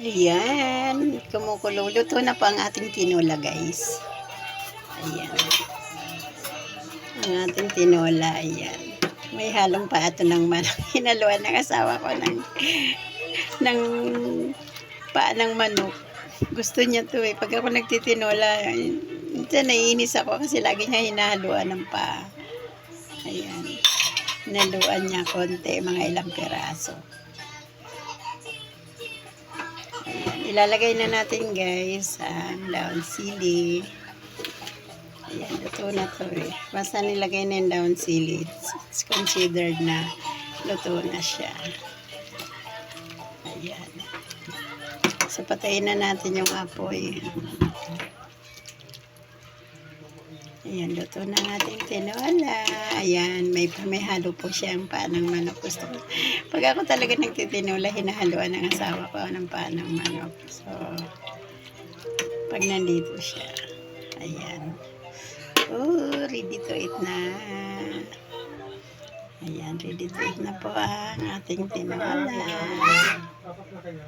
Ayan, kumukulo. Luto na po ang ating tinola, guys. Ayan. Ang ating tinola, ayan. May halong pa ito ng manok. Hinaluan ng asawa ko ng, ng paa ng manok. Gusto niya to eh. Pag ako nagtitinola, minsan naiinis ako kasi lagi niya hinahaluan ng paa. Ayan. Hinaluan niya konti, mga ilang piraso. Ilalagay na natin guys ang down sili. Ayan, luto na to eh. Basta nilagay na yung down sili, it's, considered na luto na siya. Ayan. So, patayin na natin yung apoy. Ayan, luto na ang ating tinola. Ayan, may, may halo po siyang paa ng manok. Gusto ko. Pag ako talaga nagtitinola, hinahaluan ng asawa ko ng paa ng manok. So, pag nandito siya. Ayan. Oh, ready to eat na. Ayan, ready to eat na po ang ating tinola.